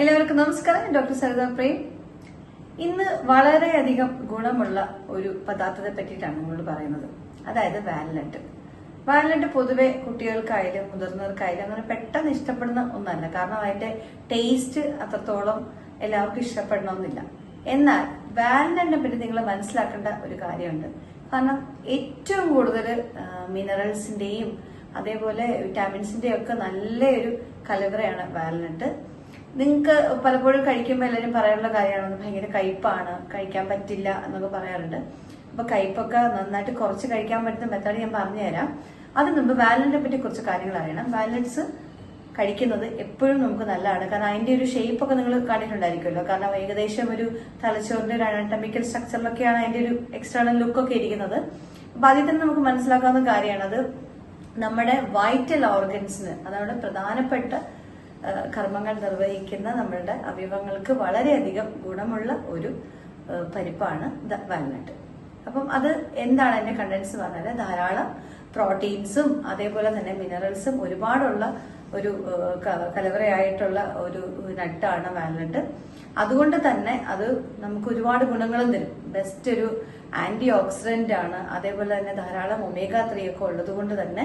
എല്ലാവർക്കും നമസ്കാരം. ഡോക്ടർ സരിത പ്രേം. ഇന്ന് വളരെയധികം ഗുണമുള്ള ഒരു പദാർത്ഥത്തെ പറ്റിയിട്ടാണ് നമ്മളോട് പറയുന്നത്. അതായത് വാൽനട്ട് വാൽനട്ട് പൊതുവെ കുട്ടികൾക്കായാലും മുതിർന്നവർക്കായാലും അങ്ങനെ പെട്ടെന്ന് ഇഷ്ടപ്പെടുന്ന ഒന്നല്ല. കാരണം അതിന്റെ ടേസ്റ്റ് അത്രത്തോളം എല്ലാവർക്കും ഇഷ്ടപ്പെടണമെന്നില്ല. എന്നാൽ വാൽനട്ടിനെ പറ്റി നിങ്ങൾ മനസ്സിലാക്കേണ്ട ഒരു കാര്യമുണ്ട്. കാരണം ഏറ്റവും കൂടുതൽ മിനറൽസിന്റെയും അതേപോലെ വിറ്റാമിൻസിന്റെയും ഒക്കെ നല്ലൊരു കലവറയാണ് വാൽനട്ട് നിങ്ങൾക്ക് പലപ്പോഴും കഴിക്കുമ്പോൾ എല്ലാവരും പറയാനുള്ള കാര്യമാണ് ഭയങ്കര കയ്പാണ് കഴിക്കാൻ പറ്റില്ല എന്നൊക്കെ പറയാറുണ്ട്. അപ്പൊ കയ്പൊക്കെ നന്നായിട്ട് കുറച്ച് കഴിക്കാൻ പറ്റുന്ന മെത്തേഡ് ഞാൻ പറഞ്ഞുതരാം. അതിന് മുമ്പ് വാലന്റിനെ പറ്റി കുറച്ച് കാര്യങ്ങൾ അറിയണം. വാലൻസ് കഴിക്കുന്നത് എപ്പോഴും നമുക്ക് നല്ലതാണ്. കാരണം അതിന്റെ ഒരു ഷേപ്പ് ഒക്കെ നിങ്ങൾ കണ്ടിട്ടുണ്ടായിരിക്കുമല്ലോ. കാരണം ഏകദേശം ഒരു തലച്ചോറിന്റെ ഒരു അനാട്ടമിക്കൽ സ്ട്രക്ചറിലൊക്കെയാണ് അതിന്റെ ഒരു എക്സ്റ്റേണൽ ലുക്കൊക്കെ ഇരിക്കുന്നത്. അപ്പൊ അതിൽ തന്നെ നമുക്ക് മനസ്സിലാക്കാവുന്ന കാര്യമാണ്. അത് നമ്മുടെ വൈറ്റൽ ഓർഗൻസിന് അതാണ് പ്രധാനപ്പെട്ട കർമ്മങ്ങൾ നിർവഹിക്കുന്ന നമ്മളുടെ അവയവങ്ങൾക്ക് വളരെയധികം ഗുണമുള്ള ഒരു പരിപ്പാണ് വാൽനട്ട്. അപ്പം അത് എന്താണ് അതിന്റെ കണ്ടൻസ് പറഞ്ഞാൽ ധാരാളം പ്രോട്ടീൻസും അതേപോലെ തന്നെ മിനറൽസും ഒരുപാടുള്ള ഒരു കലവറയായിട്ടുള്ള ഒരു നട്ടാണ് വാൽനട്ട്. അതുകൊണ്ട് തന്നെ അത് നമുക്ക് ഒരുപാട് ഗുണങ്ങളും തരും. ബെസ്റ്റ് ഒരു ആന്റി ഓക്സിഡന്റ് ആണ്. അതേപോലെ തന്നെ ധാരാളം ഒമേഗ ത്രീ ഒക്കെ ഉള്ളത് കൊണ്ട് തന്നെ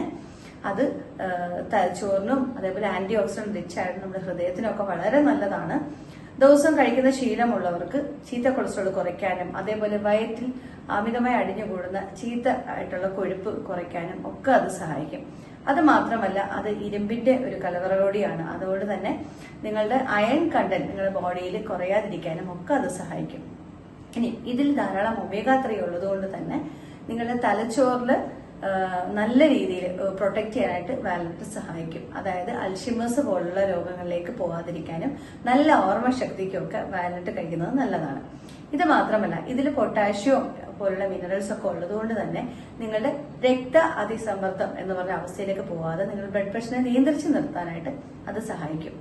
അത് തലച്ചോറിനും അതേപോലെ ആന്റി ഓക്സിഡന്റ് റിച്ച് ആയിട്ട് നമ്മുടെ ഹൃദയത്തിനൊക്കെ വളരെ നല്ലതാണ്. ദിവസം കഴിക്കുന്ന ശീലമുള്ളവർക്ക് ചീത്ത കൊളസ്ട്രോൾ കുറയ്ക്കാനും അതേപോലെ വയറ്റിൽ അമിതമായി അടിഞ്ഞുകൂടുന്ന ചീത്ത ആയിട്ടുള്ള കൊഴുപ്പ് കുറയ്ക്കാനും ഒക്കെ അത് സഹായിക്കും. അത് മാത്രമല്ല അത് ഇരുമ്പിന്റെ ഒരു കലവറ കൂടിയാണ് അതുകൊണ്ട് തന്നെ നിങ്ങളുടെ അയൺ കണ്ടന്റ് നിങ്ങളുടെ ബോഡിയിൽ കുറയാതിരിക്കാനും ഒക്കെ അത് സഹായിക്കും. ഇനി ഇതിൽ ധാരാളം ഒമേഗ ത്രീ ഉള്ളതുകൊണ്ട് തന്നെ നിങ്ങളുടെ തലച്ചോറിൽ നല്ല രീതിയിൽ പ്രൊട്ടക്ട് ചെയ്യാനായിട്ട് വാലറ്റ് സഹായിക്കും. അതായത് അൽഷിമേഴ്സ് പോലുള്ള രോഗങ്ങളിലേക്ക് പോകാതിരിക്കാനും നല്ല ഓർമ്മശക്തിക്കുമൊക്കെ വാലറ്റ് കഴിക്കുന്നത് നല്ലതാണ്. ഇത് മാത്രമല്ല ഇതിൽ പൊട്ടാഷ്യം പോലുള്ള മിനറൽസ് ഒക്കെ ഉള്ളതുകൊണ്ട് തന്നെ നിങ്ങളുടെ രക്ത അതിസമ്മർദ്ദം എന്ന് പറഞ്ഞ അവസ്ഥയിലേക്ക് പോകാതെ നിങ്ങൾ ബ്ലഡ് പ്രഷറിനെ നിയന്ത്രിച്ച് നിർത്താനായിട്ട് അത് സഹായിക്കും.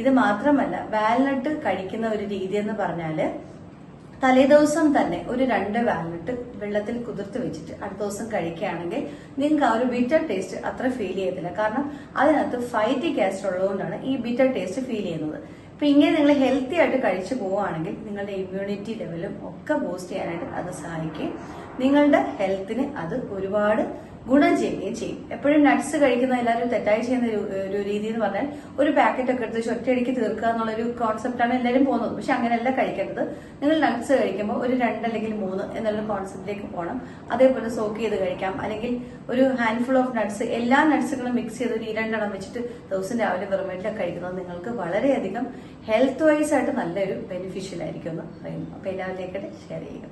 ഇത് മാത്രമല്ല വാൽനട്ട് കഴിക്കുന്ന ഒരു രീതി എന്ന് പറഞ്ഞാൽ തലേദിവസം തന്നെ ഒരു രണ്ട് വാൽനട്ട് വെള്ളത്തിൽ കുതിർത്ത് വെച്ചിട്ട് അടുത്ത ദിവസം കഴിക്കുകയാണെങ്കിൽ നിങ്ങൾക്ക് ആ ഒരു ബിറ്റർ ടേസ്റ്റ് അത്ര ഫീൽ ചെയ്യത്തില്ല. കാരണം അതിനകത്ത് ഫൈറ്റിക് ആസിഡ് ഉള്ളതുകൊണ്ടാണ് ഈ ബിറ്റർ ടേസ്റ്റ് ഫീൽ ചെയ്യുന്നത്. അപ്പൊ ഇങ്ങനെ നിങ്ങൾ ഹെൽത്തി ആയിട്ട് കഴിച്ചു പോവുകയാണെങ്കിൽ നിങ്ങളുടെ ഇമ്മ്യൂണിറ്റി ലെവലും ഒക്കെ ബൂസ്റ്റ് ചെയ്യാനായിട്ട് അത് സഹായിക്കും. നിങ്ങളുടെ ഹെൽത്തിന് അത് ഒരുപാട് ഗുണം ചെയ്യുകയും ചെയ്യും. എപ്പോഴും നട്ട്സ് കഴിക്കുന്ന എല്ലാവരും തെറ്റായി ചെയ്യുന്ന ഒരു രീതി എന്ന് പറഞ്ഞാൽ ഒരു പാക്കറ്റ് ഒക്കെ എടുത്ത് ഒറ്റയടിക്ക് തീർക്കുക എന്നുള്ള ഒരു കോൺസെപ്റ്റാണ് എല്ലാവരും പോകുന്നത്. പക്ഷെ അങ്ങനെയല്ല കഴിക്കേണ്ടത് നിങ്ങൾ നട്ട്സ് കഴിക്കുമ്പോൾ ഒരു രണ്ട് അല്ലെങ്കിൽ മൂന്ന് എന്നുള്ള കോൺസെപ്റ്റിലേക്ക് പോകണം. അതേപോലെ സോക്ക് ചെയ്ത് കഴിക്കാം. അല്ലെങ്കിൽ ഒരു ഹാൻഡ്ഫുൾ ഓഫ് നട്ട്സ് എല്ലാ നട്ട്സുകളും മിക്സ് ചെയ്ത് ഒരു ഈ രണ്ടെണ്ണം വെച്ചിട്ട് ദിവസം രാവിലെ വെറുമേറ്റിലൊക്കെ കഴിക്കുന്നത് നിങ്ങൾക്ക് വളരെയധികം ഹെൽത്ത് വൈസ് ആയിട്ട് നല്ലൊരു ബെനിഫിഷ്യൽ ആയിരിക്കും എന്ന് പറയുന്നു അപ്പോൾ എല്ലാവരിലേക്കട്ട് ഷെയർ ചെയ്യുക.